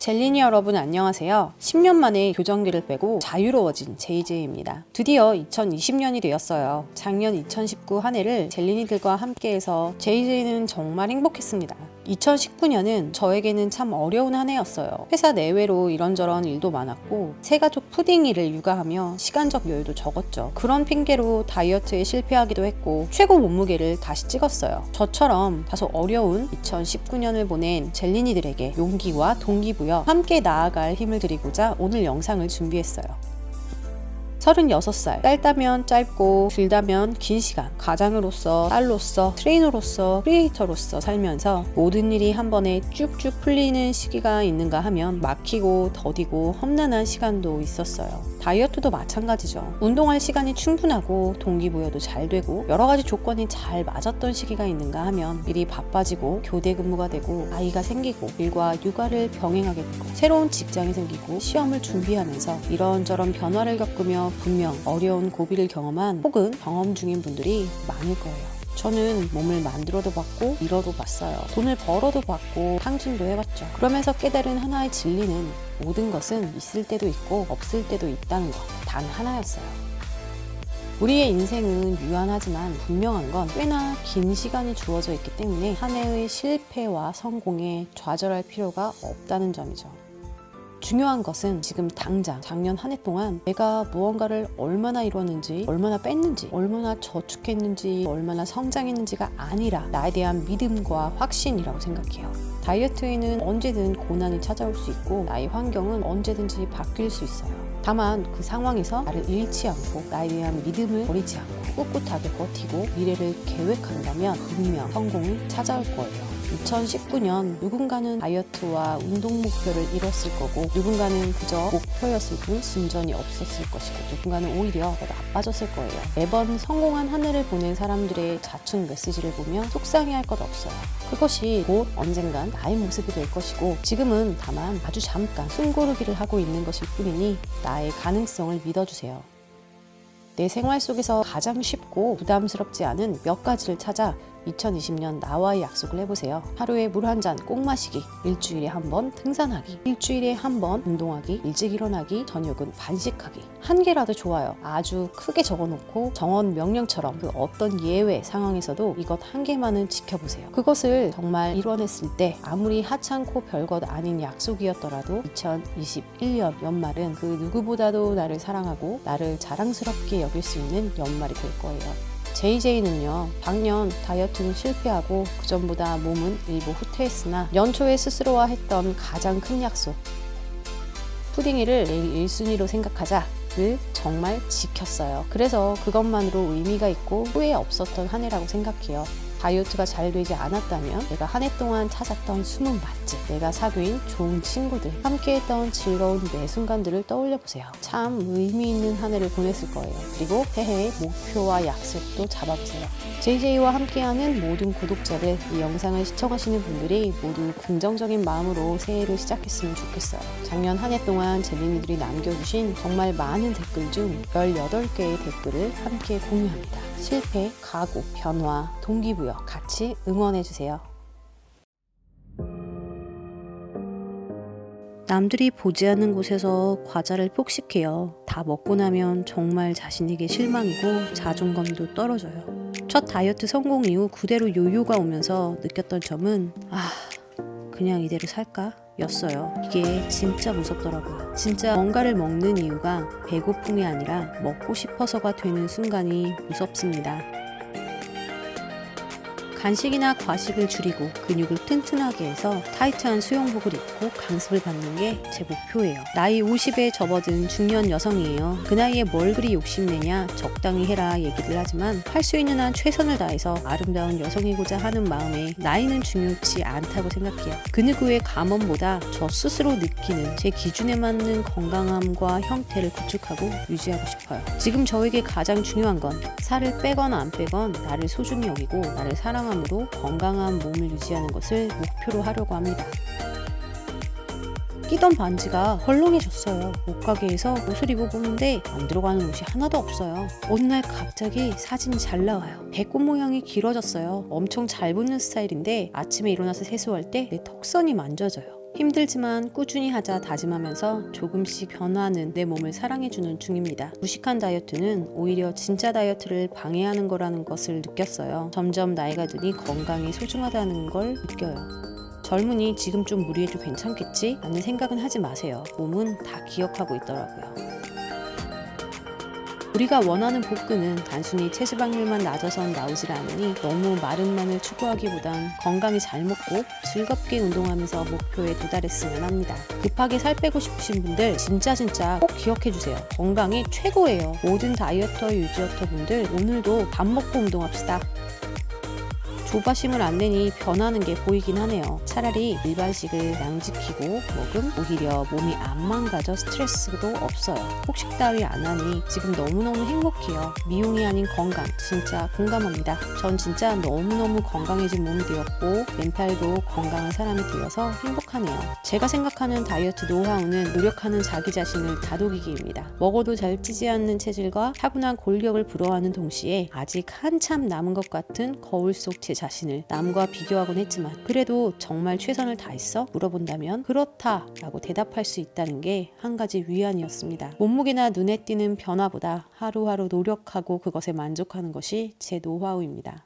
젤리니 여러분 안녕하세요. 10년 만에 교정기를 빼고 자유로워진 JJ입니다. 드디어 2020년이 되었어요. 작년 2019 한 해를 젤리니들과 함께해서 JJ는 정말 행복했습니다. 2019년은 저에게는 참 어려운 한 해였어요. 회사 내외로 이런저런 일도 많았고 새가족 푸딩이를 육아하며 시간적 여유도 적었죠. 그런 핑계로 다이어트에 실패하기도 했고 최고 몸무게를 다시 찍었어요. 저처럼 다소 어려운 2019년을 보낸 젤리니들에게 용기와 동기부여 함께 나아갈 힘을 드리고자 오늘 영상을 준비했어요. 36살. 짧다면 짧고 길다면 긴 시간. 가장으로서, 딸로서, 트레이너로서, 크리에이터로서 살면서 모든 일이 한 번에 쭉쭉 풀리는 시기가 있는가 하면 막히고 더디고 험난한 시간도 있었어요. 다이어트도 마찬가지죠. 운동할 시간이 충분하고 동기부여도 잘 되고 여러 가지 조건이 잘 맞았던 시기가 있는가 하면 일이 바빠지고 교대 근무가 되고 아이가 생기고 일과 육아를 병행하게 되고 새로운 직장이 생기고 시험을 준비하면서 이런저런 변화를 겪으며 분명 어려운 고비를 경험한 혹은 경험 중인 분들이 많을 거예요. 저는 몸을 만들어도 봤고 잃어도 봤어요. 돈을 벌어도 봤고 탕진도 해봤죠. 그러면서 깨달은 하나의 진리는 모든 것은 있을 때도 있고 없을 때도 있다는 것 단 하나였어요. 우리의 인생은 유한하지만 분명한 건 꽤나 긴 시간이 주어져 있기 때문에 한 해의 실패와 성공에 좌절할 필요가 없다는 점이죠. 중요한 것은 지금 당장 작년 한 해 동안 내가 무언가를 얼마나 이뤘는지 얼마나 뺐는지 얼마나 저축했는지 얼마나 성장했는지가 아니라 나에 대한 믿음과 확신이라고 생각해요. 다이어트에는 언제든 고난이 찾아올 수 있고 나의 환경은 언제든지 바뀔 수 있어요. 다만 그 상황에서 나를 잃지 않고 나에 대한 믿음을 버리지 않고 꿋꿋하게 버티고 미래를 계획한다면 분명 성공이 찾아올 거예요 2019년 누군가는 다이어트와 운동 목표를 이뤘을 거고 누군가는 그저 목표였을 뿐 순전이 없었을 것이고 누군가는 오히려 더 나빠졌을 거예요. 매번 성공한 한 해를 보낸 사람들의 자축 메시지를 보면 속상해할 것 없어요. 그것이 곧 언젠간 나의 모습이 될 것이고 지금은 다만 아주 잠깐 숨고르기를 하고 있는 것일 뿐이니 나의 가능성을 믿어주세요. 내 생활 속에서 가장 쉽고 부담스럽지 않은 몇 가지를 찾아 2020년 나와의 약속을 해보세요. 하루에 물 한 잔 꼭 마시기, 일주일에 한 번 등산하기, 일주일에 한 번 운동하기, 일찍 일어나기, 저녁은 반식하기. 한 개라도 좋아요. 아주 크게 적어놓고 정원 명령처럼 그 어떤 예외 상황에서도 이것 한 개만은 지켜보세요. 그것을 정말 이뤄냈을 때 아무리 하찮고 별것 아닌 약속이었더라도 2021년 연말은 그 누구보다도 나를 사랑하고 나를 자랑스럽게 여길 수 있는 연말이 될 거예요. JJ는요, 작년 다이어트는 실패하고 그전보다 몸은 일부 후퇴했으나 연초에 스스로와 했던 가장 큰 약속. 푸딩이를 내일 1순위로 생각하자 를 정말 지켰어요. 그래서 그것만으로 의미가 있고 후회 없었던 한 해라고 생각해요. 다이어트가 잘 되지 않았다면 내가 한 해 동안 찾았던 숨은 맛집, 내가 사귄 좋은 친구들, 함께했던 즐거운 매 순간들을 떠올려 보세요. 참 의미 있는 한 해를 보냈을 거예요. 그리고 새해의 목표와 약속도 잡아보세요. JJ와 함께하는 모든 구독자들, 이 영상을 시청하시는 분들이 모두 긍정적인 마음으로 새해를 시작했으면 좋겠어요. 작년 한 해 동안 젤리니들이 남겨주신 정말 많은 댓글 중 18개의 댓글을 함께 공유합니다. 실패, 각오, 변화, 동기부여 같이 응원해주세요. 남들이 보지 않는 곳에서 과자를 폭식해요. 다 먹고 나면 정말 자신에게 실망이고 자존감도 떨어져요. 첫 다이어트 성공 이후 그대로 요요가 오면서 느꼈던 점은 아, 그냥 이대로 살까? 였어요. 이게 진짜 무섭더라고요. 진짜 뭔가를 먹는 이유가 배고픔이 아니라 먹고 싶어서가 되는 순간이 무섭습니다. 간식이나 과식을 줄이고 근육을 튼튼하게 해서 타이트한 수영복을 입고 강습을 받는 게 제 목표예요. 나이 50에 접어든 중년 여성이에요. 그 나이에 뭘 그리 욕심내냐 적당히 해라 얘기를 하지만 할 수 있는 한 최선을 다해서 아름다운 여성이고자 하는 마음에 나이는 중요치 않다고 생각해요. 그 누구의 감언보다 저 스스로 느끼는 제 기준에 맞는 건강함과 형태를 구축하고 유지하고 싶어요. 지금 저에게 가장 중요한 건 살을 빼거나 안 빼건 나를 소중히 여기고 나를 사랑 함으로 건강한 몸을 유지하는 것을 목표로 하려고 합니다. 끼던 반지가 헐렁해졌어요. 옷가게에서 옷을 입어보는데 안 들어가는 옷이 하나도 없어요. 어느 날 갑자기 사진이 잘 나와요. 배꼽 모양이 길어졌어요. 엄청 잘 붙는 스타일인데 아침에 일어나서 세수할 때 내 턱선이 만져져요. 힘들지만 꾸준히 하자 다짐하면서 조금씩 변화하는 내 몸을 사랑해주는 중입니다. 무식한 다이어트는 오히려 진짜 다이어트를 방해하는 거라는 것을 느꼈어요. 점점 나이가 드니 건강이 소중하다는 걸 느껴요. 젊은이 지금 좀 무리해도 괜찮겠지? 라는 생각은 하지 마세요. 몸은 다 기억하고 있더라고요. 우리가 원하는 복근은 단순히 체지방률만 낮아선 나오질 않으니 너무 마름만을 추구하기보단 건강히 잘 먹고 즐겁게 운동하면서 목표에 도달했으면 합니다. 급하게 살 빼고 싶으신 분들 진짜 진짜 꼭 기억해 주세요. 건강이 최고예요. 모든 다이어터 유지어터 분들 오늘도 밥 먹고 운동합시다. 조바심을 안 내니 변하는 게 보이긴 하네요. 차라리 일반식을 양지키고 먹음 오히려 몸이 안 망가져 스트레스도 없어요. 폭식 따위 안 하니 지금 너무너무 행복해요. 미용이 아닌 건강 진짜 공감합니다. 전 진짜 너무너무 건강해진 몸이 되었고 멘탈도 건강한 사람이 되어서 행복하네요. 제가 생각하는 다이어트 노하우는 노력하는 자기 자신을 다독이기입니다. 먹어도 잘 찌지 않는 체질과 타고난 골격을 부러워하는 동시에 아직 한참 남은 것 같은 거울 속제 자신을 남과 비교하곤 했지만 그래도 정말 최선을 다했어? 물어본다면 그렇다 라고 대답할 수 있다는 게 한 가지 위안이었습니다. 몸무게나 눈에 띄는 변화보다 하루하루 노력하고 그것에 만족하는 것이 제 노하우입니다.